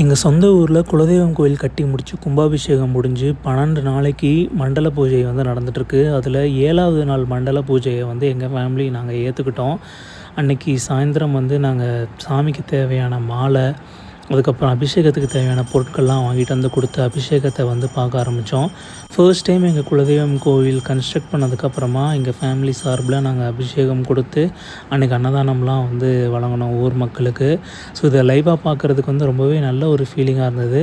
எங்கள் சொந்த ஊரில் குலதெய்வம் கோயில் கட்டி முடித்து கும்பாபிஷேகம் முடிஞ்சு பன்னெண்டு நாளைக்கு மண்டல பூஜை வந்து நடந்துகிட்ருக்கு அதில் ஏழாவது நாள் மண்டல பூஜையை வந்து எங்கள் ஃபேமிலி நாங்கள் ஏற்றுக்கிட்டோம் அன்றைக்கி சாயந்தரம் வந்து நாங்கள் சாமிக்கு தேவையான மாலை அதுக்கப்புறம் அபிஷேகத்துக்கு தேவையான பொருட்கள்லாம் வாங்கிட்டு வந்து கொடுத்து அபிஷேகத்தை வந்து பார்க்க ஆரம்பித்தோம். ஃபர்ஸ்ட் டைம் எங்கள் குலதெய்வம் கோவில் கன்ஸ்ட்ரக்ட் பண்ணதுக்கப்புறமா எங்கள் ஃபேமிலி சார்பில் நாங்கள் அபிஷேகம் கொடுத்து அன்றைக்கி அன்னதானம்லாம் வந்து வழங்கினோம் ஊர் மக்களுக்கு. ஸோ இதை லைவாக பார்க்குறதுக்கு வந்து ரொம்பவே நல்ல ஒரு ஃபீலிங்காக இருந்தது.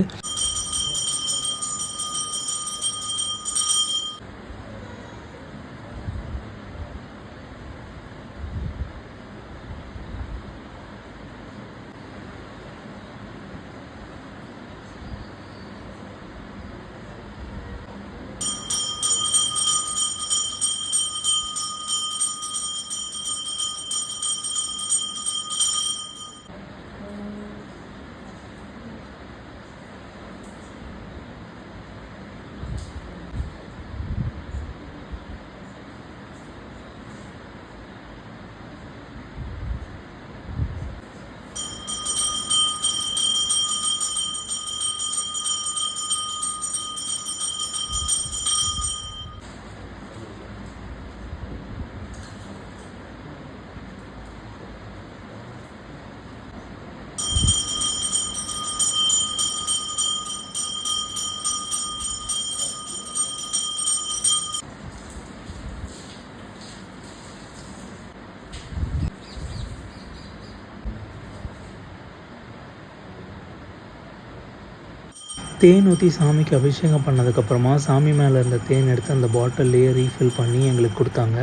தேன் ஊற்றி சாமிக்கு அபிஷேகம் பண்ணதுக்கப்புறமா சாமி மேலே இருந்த தேன் எடுத்து அந்த பாட்டில்லையே ரீஃபில் பண்ணி எங்களுக்கு கொடுத்தாங்க.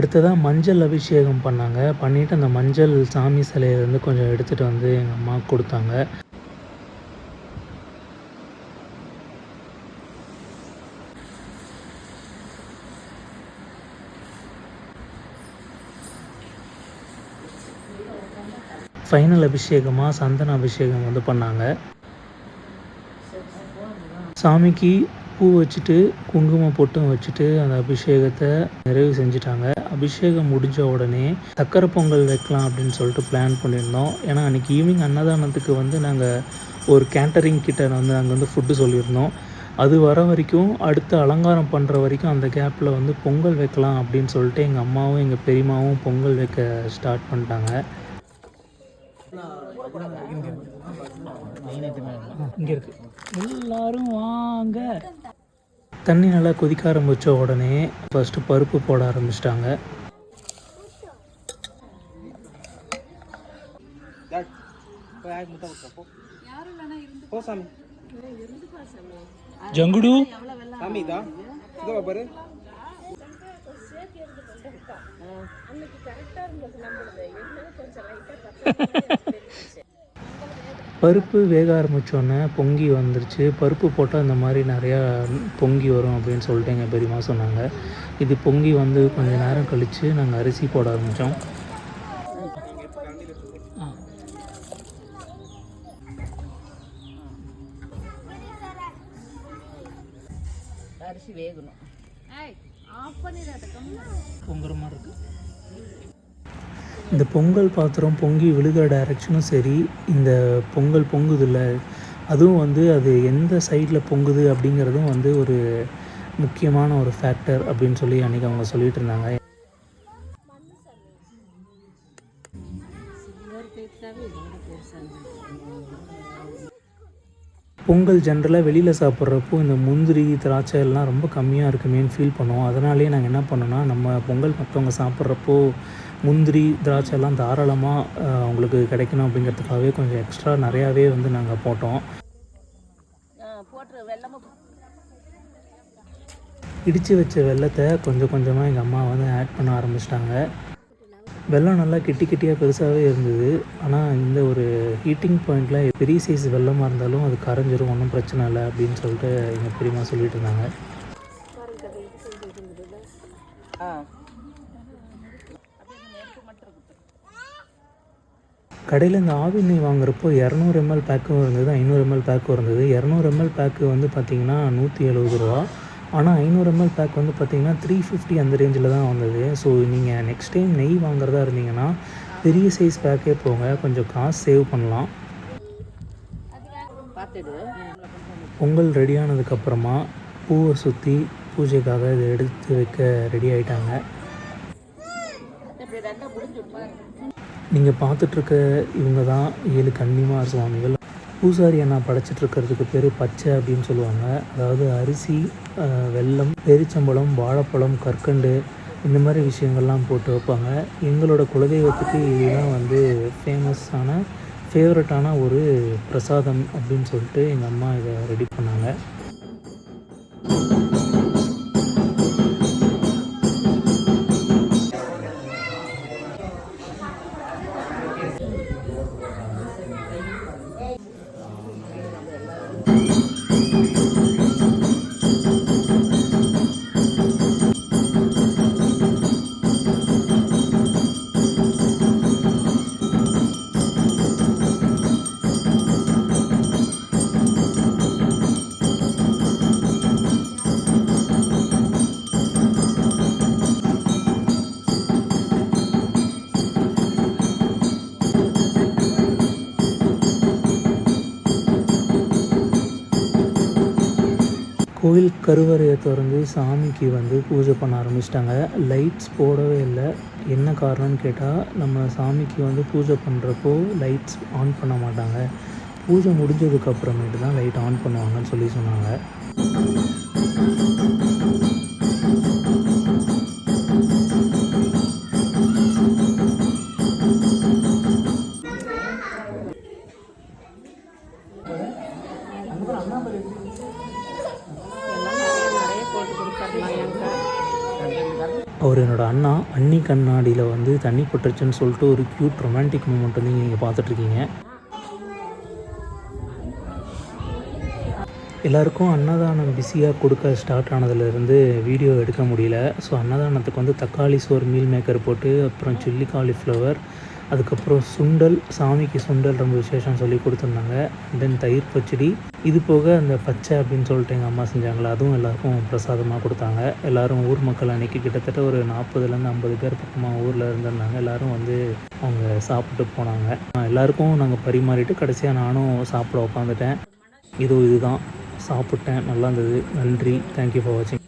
அடுத்ததாக மஞ்சள் அபிஷேகம் பண்ணாங்க. பண்ணிவிட்டு அந்த மஞ்சள் சாமி சிலையிலேருந்து கொஞ்சம் எடுத்துகிட்டு வந்து எங்கள் அம்மாவுக்கு கொடுத்தாங்க. ஃபைனல் அபிஷேகமாக சந்தன அபிஷேகம் வந்து பண்ணாங்க. சாமிக்கு பூ வச்சுட்டு குங்குமம் பொட்டும் வச்சுட்டு அந்த அபிஷேகத்தை நிறைவு செஞ்சுட்டாங்க. அபிஷேகம் முடிஞ்ச உடனே சக்கரை பொங்கல் வைக்கலாம் அப்படின்னு சொல்லிட்டு பிளான் பண்ணியிருந்தோம். ஏன்னா அன்றைக்கி ஈவினிங் அன்னதானத்துக்கு வந்து நாங்கள் ஒரு கேட்டரிங் கிட்ட வந்து அங்கே வந்து ஃபுட்டு சொல்லியிருந்தோம். அது வர வரைக்கும் அடுத்து அலங்காரம் பண்ணுற வரைக்கும் அந்த கேப்பில் வந்து பொங்கல் வைக்கலாம் அப்படின்னு சொல்லிட்டு எங்கள் அம்மாவும் எங்கள் பெரியம்மாவும் பொங்கல் வைக்க ஸ்டார்ட் பண்ணிட்டாங்க. இங்கே இருக்கு. எல்லாரும் வாங்க. தண்ணி நல்லா கொதிக்க ஆரம்பித்த உடனே ஃபஸ்ட்டு பருப்பு போட ஆரம்பிச்சிட்டாங்க. ஜங்குடு. சாமி தான் இதோ பாரு. பருப்பு வேக ஆரம்பித்தோடனே பொங்கி வந்துருச்சு. பருப்பு போட்டால் இந்த மாதிரி நிறையா பொங்கி வரும் அப்படின்னு சொல்லிட்டு எங்கள் பெரியம்மா சொன்னாங்க. இது பொங்கி வந்து கொஞ்சம் நேரம் கழித்து நாங்கள் அரிசி போட ஆரம்பித்தோம் அரிசி வேகணும். பொங்குற மாதிரி இருக்கு. இந்த பொங்கல் பாத்திரம் பொங்கி விழுகிற டைரக்ஷனும் சரி இந்த பொங்கல் பொங்குதில்ல அதுவும் வந்து அது எந்த சைடில் பொங்குது அப்படிங்கிறதும் வந்து ஒரு முக்கியமான ஒரு ஃபேக்டர் அப்படின்னு சொல்லி அன்றைக்கி அவங்க சொல்லிட்டு இருந்தாங்க. பொங்கல் ஜென்ரலாக வெளியில் சாப்பிட்றப்போ இந்த முந்திரி திராட்சை எல்லாம் ரொம்ப கம்மியாக இருக்குமேன்னு ஃபீல் பண்ணுவோம். அதனாலேயே நாங்கள் என்ன பண்ணோன்னா நம்ம பொங்கல் மற்றவங்க சாப்பிட்றப்போ முந்திரி திராட்சை எல்லாம் தாராளமாக அவங்களுக்கு கிடைக்கணும் அப்படிங்கிறதுக்காகவே கொஞ்சம் எக்ஸ்ட்ரா நிறையாவே வந்து நாங்கள் போட்டோம். இடித்து வச்ச வெள்ளத்தை கொஞ்சம் கொஞ்சமாக எங்கள் அம்மா வந்து ஆட் பண்ண ஆரம்பிச்சிட்டாங்க. வெள்ளம் நல்லா கிட்டி கிட்டியாக பெருசாகவே இருந்தது. ஆனால் இந்த ஒரு ஹீட்டிங் பாயிண்டில் பெரிய சைஸ் வெள்ளமாக இருந்தாலும் அது கரைஞ்சிரும் ஒன்றும் பிரச்சனை இல்லை அப்படின்னு சொல்லிட்டு எங்கள் பெரியம்மா சொல்லிட்டு இருந்தாங்க. கடையில் இந்த ஆவி நெய் வாங்குறப்போ இரநூறு எம்எல் பேக்கும் இருந்தது ஐநூறு எம்எல் பேக்கும் இருந்தது. இரநூறு எம்எல் பேக்கு வந்து பார்த்திங்கன்னா நூற்றி எழுபது ரூபா. ஆனால் ஐநூறு எம்எல் பேக் வந்து பார்த்திங்கன்னா த்ரீ ஃபிஃப்டி அந்த ரேஞ்சில் தான் வந்தது. ஸோ நீங்கள் நெக்ஸ்ட் டைம் நெய் வாங்குறதா இருந்தீங்கன்னா பெரிய சைஸ் பேக்கே போங்க. கொஞ்சம் காசு சேவ் பண்ணலாம். பொங்கல் ரெடியானதுக்கப்புறமா பூவை சுற்றி பூஜைக்காக இதை எடுத்து வைக்க ரெடி ஆகிட்டாங்க இப்படி ரெண்டா முடிஞ்சு பாரு நீங்கள் பார்த்துட்ருக்க இவங்க தான் ஏழு கன்னிமார் சுவாமிகள். பூசாரி அண்ணா படைச்சிட்ருக்கிறதுக்கு பேர் பச்சை அப்படின்னு சொல்லுவாங்க. அதாவது அரிசி வெல்லம் பெரிச்சம்பழம் வாழைப்பழம் கற்கண்டு இந்த மாதிரி விஷயங்கள்லாம் போட்டு வைப்பாங்க. எங்களோட குலதெய்வத்துக்கு இதுதான் வந்து ஃபேமஸான ஃபேவரட்டான ஒரு பிரசாதம் அப்படின்னு சொல்லிட்டு எங்கள் அம்மா இதை ரெடி பண்ணாங்க. கோயில் கருவறையை திறந்து சாமிக்கு வந்து பூஜை பண்ண ஆரம்பிச்சிட்டாங்க. லைட்ஸ் போடவே இல்லை. என்ன காரணம்னு கேட்டால் நம்ம சாமிக்கு வந்து பூஜை பண்ணுறப்போ லைட்ஸ் ஆன் பண்ண மாட்டாங்க. பூஜை முடிஞ்சதுக்கப்புறமேட்டு தான் லைட் ஆன் பண்ணுவாங்கன்னு சொல்லி சொன்னாங்க. அவர் என்னோட அண்ணா அன்னி கண்ணாடியில் வந்து தண்ணி பட்டுருச்சுன்னு சொல்லிட்டு ஒரு க்யூட் ரொமான்டிக் மூமெண்ட் வந்து நீங்கள் பார்த்துட்ருக்கீங்க. எல்லாருக்கும் அன்னதானம் பிஸியாக கொடுக்க ஸ்டார்ட் ஆனதுலேருந்து வீடியோ எடுக்க முடியல. ஸோ அன்னதானத்துக்கு வந்து தக்காளி சோறு மீல் மேக்கர் போட்டு அப்புறம் சில்லி காலிஃப்ளவர் அதுக்கப்புறம் சுண்டல் சாமிக்கு சுண்டல் ரொம்ப விசேஷம் சொல்லி கொடுத்துருந்தாங்க. தென் தயிர் பச்சடி. இது போக அந்த பச்சை அப்படின்னு சொல்லிட்டு எங்கள் அம்மா செஞ்சாங்களே அதுவும் எல்லாருக்கும் பிரசாதமாக கொடுத்தாங்க. எல்லாரும் ஊர் மக்கள் அன்னைக்கு கிட்டத்தட்ட ஒரு நாற்பதுலேருந்து ஐம்பது பேர் பக்கமாக ஊரில் இருந்திருந்தாங்க. எல்லாரும் வந்து அவங்க சாப்பிட்டு போனாங்க. எல்லாருக்கும் நாங்கள் பரிமாறிட்டு கடைசியாக நானும் சாப்பிட உட்காந்துட்டேன் இதோ இதுதான். சாப்பிட்டேன். நல்லா இருந்தது. நன்றி. தேங்க்யூ ஃபார் வாட்சிங்